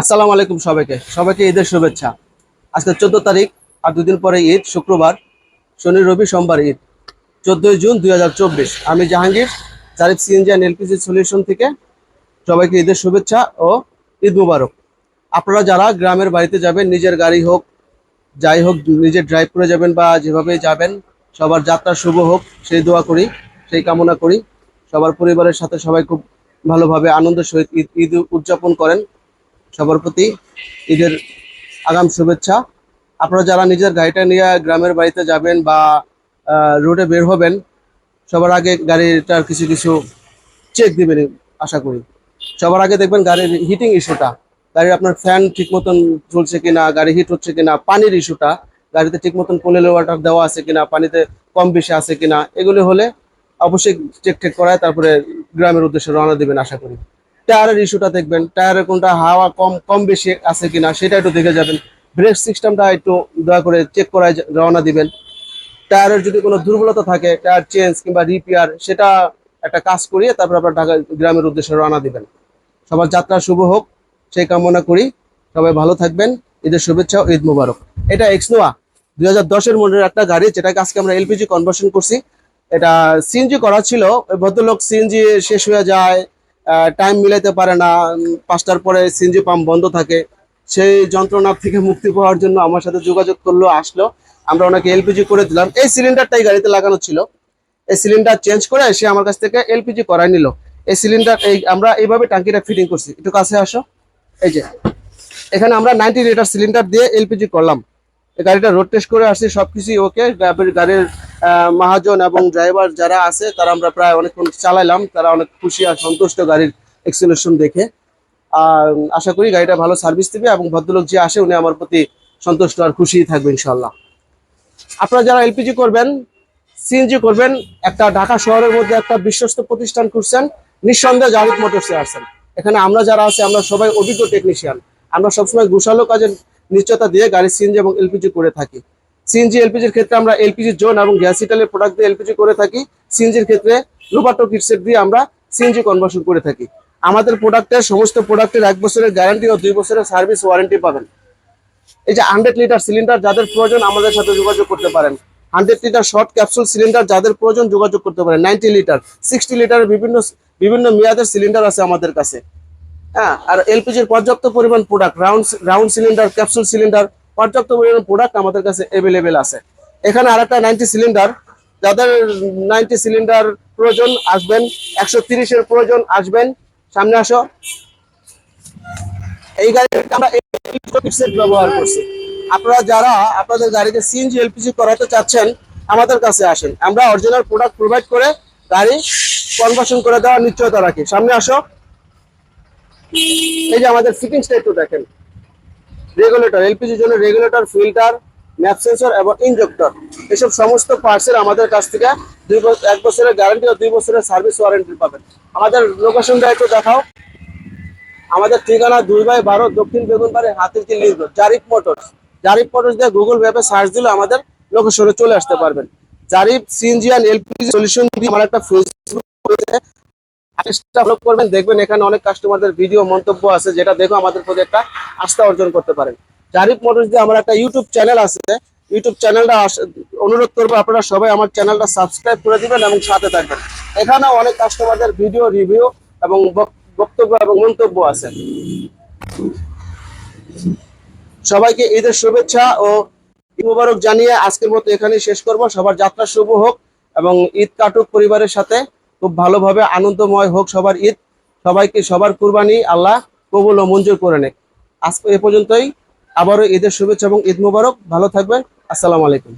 আসসালামু আলাইকুম সবাইকে। সবাইকে ঈদের শুভেচ্ছা। আজকে চোদ্দ তারিখ আর দুদিন পরে ঈদ, শুক্রবার। শনি, রবি, সোমবার ঈদ। চোদ্দই জুন দুই হাজার চব্বিশ। আমি Jahangir, Zarif CNG and LPG solution থেকে সবাইকে ঈদের শুভেচ্ছা ও ঈদ মুবারক। আপনারা যারা গ্রামের বাড়িতে যাবেন, নিজের গাড়ি হোক, যাই হোক, নিজে ড্রাইভ করে যাবেন বা যেভাবে যাবেন, সবার যাত্রা শুভ হোক, সেই দোয়া করি, সেই কামনা করি। সবার পরিবারের সাথে সবাই খুব ভালোভাবে আনন্দের সহিত ঈদ ঈদ উদযাপন করেন। সবার প্রতি ঈদের আগাম শুভেচ্ছা। আপনারা যারা নিজের গাড়িটা নিয়ে গ্রামের বাড়িতে যাবেন বা রোডে বের হবেন, সবার আগে গাড়িটার কিছু কিছু চেক দিবেন আশা করি। সবার আগে দেখবেন গাড়ির হিটিং ইস্যুটা গাড়ির আপনার ফ্যান ঠিক মতন চলছে কিনা, গাড়ি হিট হচ্ছে কিনা, পানির ইস্যুটা গাড়িতে ঠিক মতন পোলেল ওয়াটার দেওয়া আছে কিনা, পানিতে কম বেশি আছে কিনা, এগুলি হলে অবশ্যই চেক টেক করায়, তারপরে গ্রামের উদ্দেশ্যে রওনা দিবেন আশা করি। টায়ারের ইস্যুটা দেখবেন, টায়ারের কোনটা হাওয়া কম কম বেশি আছে কিনা সেটা একটু দেখে যাবেন। ব্রেক সিস্টেমটা একটু দয়া করে চেক করায় রওনা দিবেন। টায়ারের যদি কোনো দুর্বলতা থাকে, টায়ার চেঞ্জ কিংবা রিপেয়ার সেটা একটা কাজ করিয়ে তারপর আপনার ঢাকা গ্রামের উদ্দেশ্যে রওনা দিবেন। সবার যাত্রা শুভ হোক, সেই কামনা করি। সবাই ভালো থাকবেন, ঈদের শুভেচ্ছা ঈদ মুবারক। এটা এক্সনোয়া দুই হাজার দশের মডেলের একটা গাড়ি, যেটাকে আজকে আমরা এলপিজি কনভার্সন করছি। এটা সিএনজি করা ছিল ভদ্রলোক সিএনজি শেষ হয়ে যায় টাইম মিলাইতে পারে না পাঁচটার পরে সিএনজি পাম্প বন্ধ থাকে। সেই যন্ত্রণা থেকে মুক্তি পাওয়ার জন্য আমার সাথে যোগাযোগ করল, আসলো। আমরা ওনাকে এলপিজি করে দিলাম। এই সিলিন্ডারটাই গাড়িতে লাগানো ছিল। এই সিলিন্ডার চেঞ্জ করে সে আমার কাছ থেকে এলপিজি করাই নিল। এই সিলিন্ডার এই আমরা এইভাবে টাঙ্কিটা ফিটিং করছি। একটু কাছে আসো। এই যে, এখানে আমরা নাইনটি লিটার সিলিন্ডার দিয়ে এলপিজি করলাম। গাড়িটা রোড টেস্ট করে আসছি, সবকিছুই ওকে গাড়ির মহাজন এবং ড্রাইভার যারা আছে, তারা আমরা প্রায় অনেকক্ষণ চালাইলাম। তারা অনেক খুশি আর সন্তুষ্ট গাড়ির এক্সিলেশন দেখে। আর আশা করি গাড়িটা ভালো সার্ভিস দিবে এবং ভদ্রলোক যে আসে, উনি আমার প্রতি সন্তুষ্ট আর খুশি থাকবে ইনশাল্লাহ আপনারা যারা এলপিজি করবেন সিএনজি করবেন, একটা ঢাকা শহরের মধ্যে একটা বিশ্বস্ত প্রতিষ্ঠান করছেন নিঃসন্দেহে জাহিদ মোটরসে আসছেন। এখানে আমরা যারা আছি, আমরা সবাই অভিজ্ঞ টেকনিশিয়ান আমরা সবসময় গুছালো কাজের নিশ্চয়তা দিয়ে গাড়ি সিএনজি এবং এলপিজি করে থাকি। সিএনজি এলপিজির ক্ষেত্রে আমরা এলপিজি জোন এবং গ্যাস ইটালের প্রোডাক্ট দিয়ে এলপিজি করে থাকি। সিএনজির ক্ষেত্রে লোবাটো কিটসেট দিয়ে আমরা সিএনজি কনভার্সন করে থাকি। আমাদের প্রোডাক্টের সমস্ত প্রোডাক্টের এক বছরের গ্যারান্টি ও দুই বছরের সার্ভিস ওয়ারেন্টি পাবেন। এই যে হান্ড্রেড লিটার সিলিন্ডার যাদের প্রয়োজন আমাদের সাথে যোগাযোগ করতে পারেন। Hundred litre short capsule cylinder যাদের প্রয়োজন যোগাযোগ করতে পারেন। নাইনটি লিটার সিক্সটি লিটারের বিভিন্ন বিভিন্ন মেয়াদের সিলিন্ডার আছে আমাদের কাছে। হ্যাঁ আর এলপিজির পর্যাপ্ত পরিমাণ product round round cylinder capsule cylinder পর্যাপ্ত পরিমাণ প্রোডাক্ট আমাদের কাছে অ্যাভেলেবেল আছে। এখানে আরেকটা নাইনটি সিলিন্ডার যাদের নাইনটি সিলিন্ডার প্রয়োজন আসবেন, একশো তিরিশের প্রয়োজন আসবেন। সামনে আসো। এই আমরা সেট ব্যবহার করছি। আপনারা যারা আপনাদের গাড়িতে সিএনজি এলপিজি করাতে চাচ্ছেন, আমাদের কাছে আসেন। আমরা অরিজিনাল প্রোডাক্ট প্রোভাইড করে গাড়ি কনভার্সন করে দেওয়ার নিশ্চয়তা রাখি। সামনে আসো। এই যে আমাদের ফিটিংসটা একটু দেখেন। রেগুলেটর, এলপিজির জন্য রেগুলেটর, ফিল্টার, ম্যাপ সেন্সর এবং ইনজেক্টর। এসব সমস্ত পার্টসের আমাদের কাছ থেকে দুই এক বছরের গ্যারান্টি ও দুই বছরের সার্ভিস ওয়ারেন্টি পাবেন। আমাদের লোকেশনটা একটু দেখাও। আমাদের ঠিকানা দুই বাই বারো দক্ষিণ বেগুনবাড়ি হাতির কি road Zarif motors. Zarif motors দিয়ে গুগল ম্যাপে সার্চ দিলে আমাদের লোকেশনে চলে আসতে পারবেন। Zarif, CNG and LPG solution দিয়ে আমার একটা ফেসবুক করবেন, দেখবেন এখানে অনেক কাস্টমারদের ভিডিও মন্তব্য আছে, যেটা দেখো আমাদের প্রতি একটা আস্থা অর্জন করতে পারেন। জারিফ মোটরস দিয়ে আমার একটা ইউটিউব চ্যানেল আছে ইউটিউব চ্যানেলটা অনুরোধ করব আপনারা সবাই আমার চ্যানেলটা সাবস্ক্রাইব করে দিবেন এবং সাথে থাকবেন। এখানে অনেক কাস্টমারদের ভিডিও রিভিউ এবং বক- বক্তব্য এবং মন্তব্য আছে। সবাইকে ঈদের শুভেচ্ছা ও মুবারক জানিয়ে আজকের মতো এখানেই শেষ করব। সবার যাত্রা শুভ হোক এবং ঈদ কাটুক পরিবারের সাথে। খুব ভালোভাবে আনন্দময় হোক সবার ঈদ। সবাইকে সবার কুরবানি আল্লাহ কবুল ও মঞ্জুর করে নেক। আজকে এ পর্যন্তই। আবারও ঈদের শুভেচ্ছা এবং ঈদ মুবারক। ভালো থাকবেন। আসসালামু আলাইকুম।